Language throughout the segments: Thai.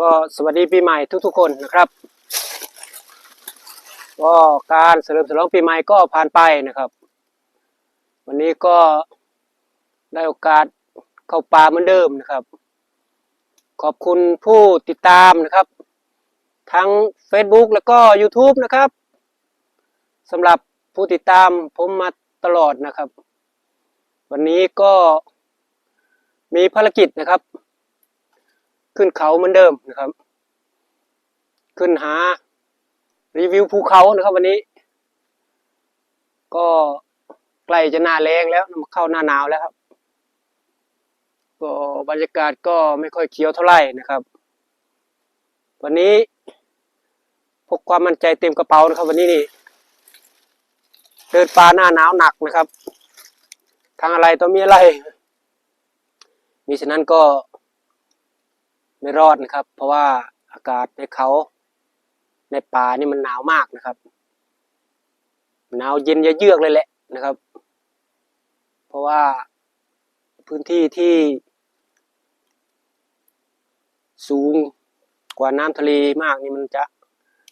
ก็สวัสดีปีใหม่ทุกๆคนนะครับ ก็การเฉลิมฉลองปีใหม่ก็ผ่านไปนะครับ วันนี้ก็ได้โอกาสเข้าป่าเหมือนเดิมนะครับ ขอบคุณผู้ติดตามนะครับ ทั้ง Facebook แล้วก็ YouTube นะครับสำหรับผู้ติดตามผมมาตลอดนะครับ วันนี้ก็มีภารกิจนะครับ ขึ้นเขาเหมือนเดิมนะครับ ขึ้นหา รีวิวภูเขานะครับ วันนี้ ก็ใกล้จะหน้าแรงแล้วเข้าหน้าหนาวแล้วครับ ก็บรรยากาศก็ไม่ค่อยเขียวเท่าไหร่นะครับ วันนี้พกความมั่นใจเต็มกระเป๋านะครับ วันนี้นี่เดินป่าหน้าหนาวหนักนะครับทางอะไรต้องมีอะไร มีฉะนั้นก็ ไม่รอดนะครับ เพราะว่าอากาศในเขาในป่านี่มันหนาวมากนะครับ หนาวเย็นเยือกเลยแหละนะครับ เพราะว่าพื้นที่ที่สูงกว่าน้ำทะเลมากนี่มันจะ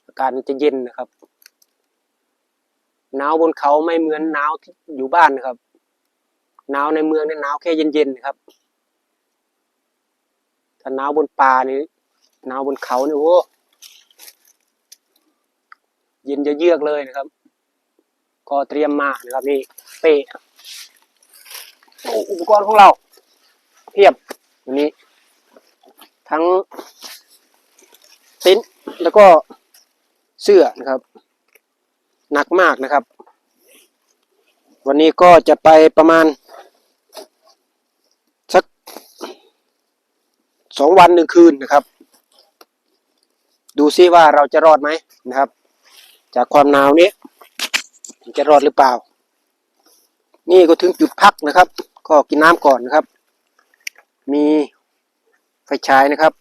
อากาศมันจะเย็นนะครับ หนาวบนเขาไม่เหมือนหนาวที่อยู่บ้านนะครับ หนาวในเมืองเนี่ยหนาวแค่เย็นๆนะครับ ถ้าหนาวบนป่านี่หนาวบนเขานี่โอ้เย็นจะเยือกเลยนะครับ ก็เตรียมมานะครับนี่เป้อ้อุปกรณ์ของเรา เพียบวันนี้ ทั้งติ้นแล้วก็เสื้อนะครับ หนักมากนะครับ วันนี้ก็จะไปประมาณ สัก สองวันหนึ่งคืนนะครับ ดูซิว่าเราจะรอดไหมนะครับ จากความหนาวนี้จะรอดหรือเปล่า นี่ก็ถึงจุดพักนะครับ ก็กินน้ำก่อนนะครับ มีไฟฉายนะครับ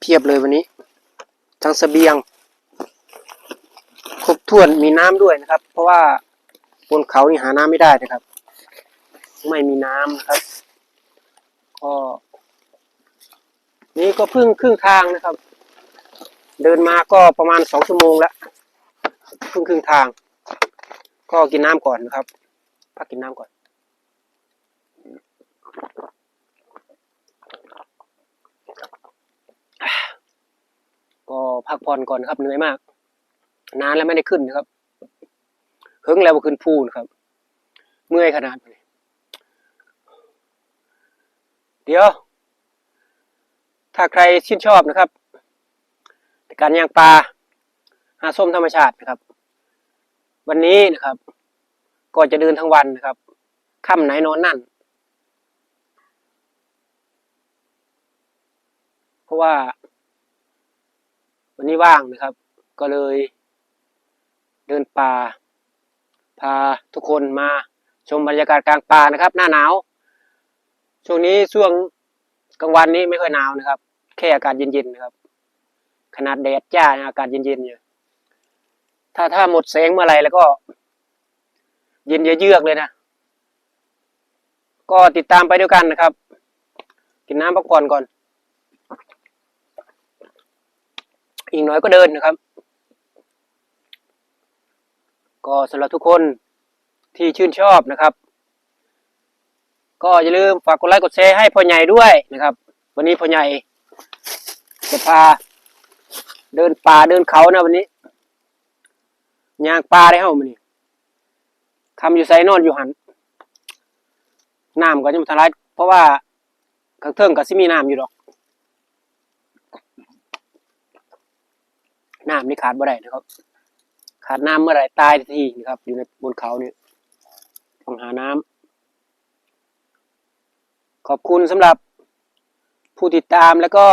เพียบเลยวันนี้ ทั้งเสบียง ครบถ้วนมีน้ำด้วยนะครับ เพราะว่าบนเขานี่หาน้ำไม่ได้นะครับ ไม่มีน้ำนะครับ ก็ นี่ก็เพิ่งครึ่งทางนะครับ เดินมาก็ประมาณสองชั่วโมงแล้วเพิ่งครึ่งทาง ก็กินน้ำก่อนนะครับพักกินน้ำก่อนก็พักผ่อนก่อนนะครับเหนื่อยมาก นานแล้วไม่ได้ขึ้นนะครับเฮิงแล้วมาขึ้นพูนะครับ เมื่อยขนาดนี้เดี๋ยว ถ้าใครชื่นชอบนะครับ การย่างปลาหาส้มธรรมชาตินะครับ วันนี้นะครับก็จะเดินทั้งวันนะครับค่ำไหนนอนนั่น เพราะว่า วันนี้ว่างนะครับ ก็เลย เดินป่า พาทุกคนมาชมบรรยากาศกลางป่านะครับ หน้าหนาว ช่วงนี้ช่วง กลางวันนี้ไม่ค่อยหนาวนะครับ แค่อากาศเย็นๆนะครับ ขนาดแดดจ้าอากาศเย็นๆอยู่ถ้าถ้าหมดแสงเมื่อไรแล้วก็ เย็นเยือกเลยนะ ก็ติดตามไปด้วยกันนะครับ กินน้ำพักผ่อนก่อน อีกน่อยก็เดินนะครับ ก็สำหรับทุกคนที่ชื่นชอบนะครับ ก็อย่าลืมฝากกดไลค์กดแชร์ให้พ่อใหญ่ด้วยนะครับ วันนี้พ่อใหญ่จะพา เดินป่าเดินเขานะวันนี้ยางป่าได้เฮ้ามันนี่คำอยู่ไซนอนอยู่หันน้ำก็จะมาทลายเพราะว่าข้างเทิงก็สิมีน้ำอยู่ดอกน้ำนี่ขาดบ่ได้นะครับ ขาดน้ำเมื่อไหร่ตายทีนะครับ อยู่ในบนเขาเนี่ยต้องหาน้ำ ขอบคุณสำหรับผู้ติดตามแล้วก็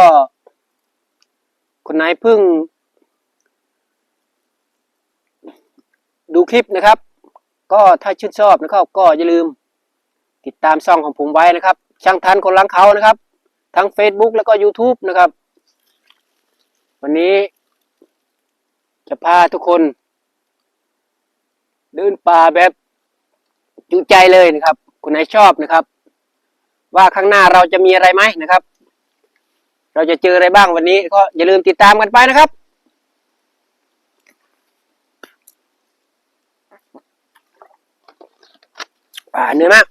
คนไหนเพิ่ง ดูคลิปนะครับ ก็ถ้าชื่นชอบนะครับ ก็อย่าลืม ติดตามช่องของผมไว้นะครับ ช่างทันคนลังเขานะครับ ทั้ง Facebook แล้วก็ YouTube นะครับ วันนี้ จะพาทุกคน เดินป่าแบบจุใจเลยนะครับ คนไหนชอบนะครับ ว่าข้างหน้าเราจะมีอะไรไหมนะครับ เราจะเจออะไรบ้างวันนี้ ก็อย่าลืมติดตามกันไปนะครับอ่าเนื้อมาก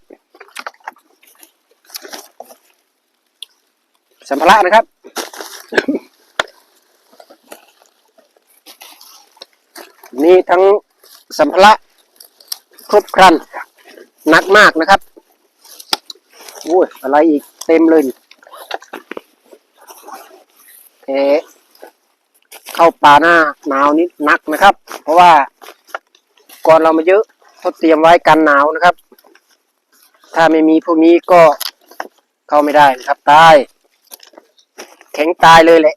สัมภาระนะครับนี่ทั้งสัมภาระครบครันหนักมากนะครับ โอ้ยอะไรอีกเต็มเลยเอะเข้าป่าหน้าหนาวนิดหนักนะครับ เพราะว่าก่อนเรามาเยอะเขาเตรียมไว้กันหนาวนะครับ ถ้าไม่มีพวกนี้ก็เข้าไม่ได้นะครับตายแข็งตายเลยแหละ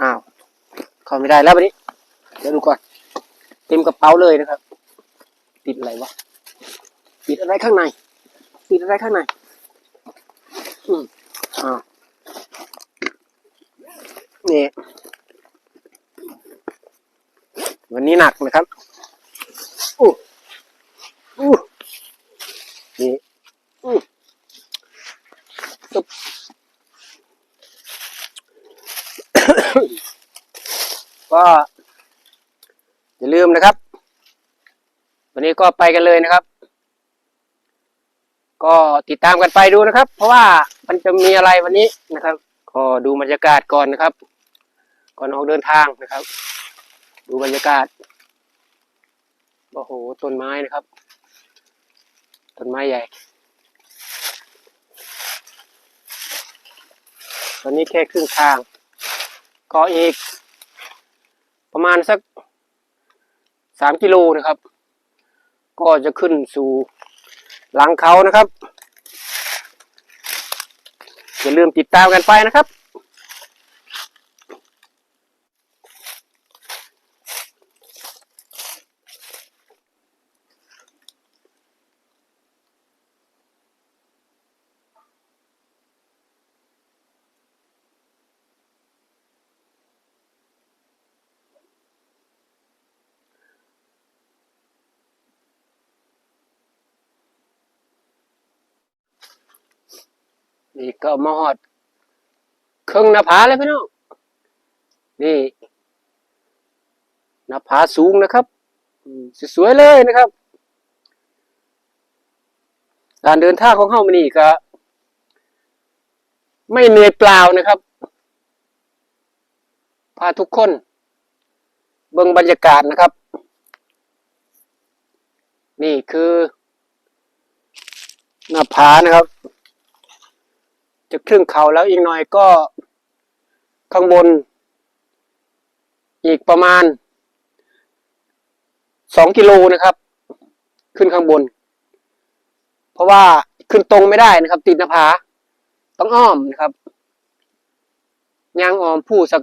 อ้าวเข้าไม่ได้แล้ววันนี้ เดี๋ยวดูก่อนเต็มกระเป๋าเลยนะครับ ติดอะไรวะติดอะไรข้างในติดอะไรข้างใน นี่ วันนี้หนักนะครับอู้อู้นี่อู้ตึ๊บก็อย่าลืมนะครับ วันนี้ก็ไปกันเลยนะครับ ก็ติดตามกันไปดูนะครับ เพราะว่ามันจะมีอะไรวันนี้นะครับก็ดูบรรยากาศก่อนนะครับ ก่อนออกเดินทางนะครับ ดูบรรยากาศโอ้โหต้นไม้นะครับต้นไม้ใหญ่ ตอนนี้แค่ครึ่งทาง ก็อีก ประมาณสักสามกิโลนะครับ ก็จะขึ้นสู่ หลังเขานะครับ อย่าลืมติดตามกันไปนะครับ นี่ก็มาหอดครึ่งหน้าผาเลยพี่น้องนี่หน้าผาสูงนะครับสวยๆเลยนะครับ การเดินท่าของเฮามานี่ก็ไม่เหนื่อยเปล่านะครับ พาทุกคน เบิ่งบรรยากาศนะครับ นี่คือหน้าผานะครับ จะครึ่งเขาแล้วอีกหน่อยก็ข้างบน อีกประมาณสองกิโลนะครับ ขึ้นข้างบน เพราะว่าขึ้นตรงไม่ได้นะครับ ติดหน้าผาต้องอ้อมนะครับยางอ้อมผู้สัก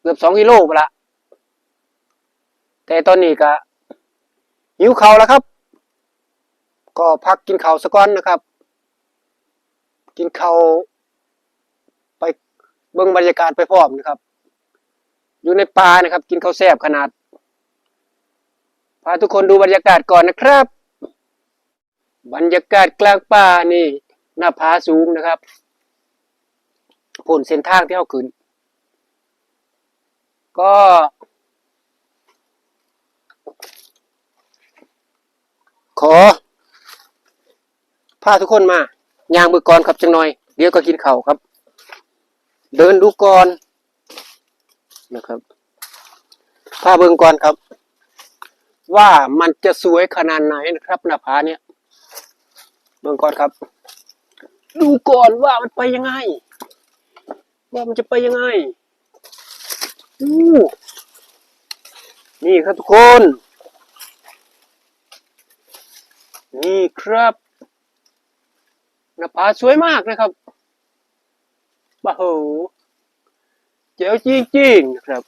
เกือบสองกิโลไปละแต่ตอนนี้ก็หิวเขาแล้วครับ ก็พักกินเขาสักก้อนนะครับ กินเขา เบิ่งบรรยากาศไปพร้อมนะครับ อยู่ในป่านะครับ กินข้าวแซ่บขนาด พาทุกคนดูบรรยากาศก่อนนะครับ บรรยากาศกลางป่านี่หน้าผาสูงนะครับผลเส้นทางที่เอาขึ้น ก็ขอพาทุกคนมาย่างมือก่อนครับจังหน่อย เดี๋ยวก็กินเข้าครับ เดินดูก่อนนะครับพาเบิ่งก่อนครับ ว่ามันจะสวยขนาดไหนนะครับหน้าผาเนี่ยเบิ่งก่อนครับ ดูก่อนว่ามันไปยังไง ว่ามันจะไปยังไงอู้นี่ครับทุกคน นี่ครับหน้าผาสวยมากนะครับ บ้าโหเจ๋วจริงๆนครับ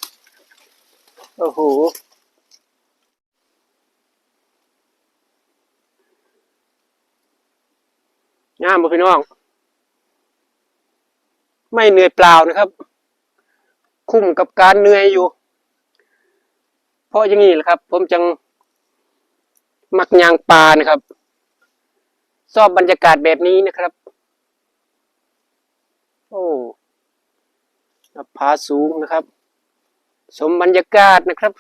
โอ้โหงามบ่พี่น้อง ไม่เหนื่อยเปล่านะครับ คุ้มกับการเหนื่อยอยู่ เพราะอย่างนี้แหละครับ ผมจัง มักยางปลานะครับชอบบรรยากาศแบบนี้นะครับ โอ้หน้าผาสูงนะครับ สมบรรยากาศนะครับ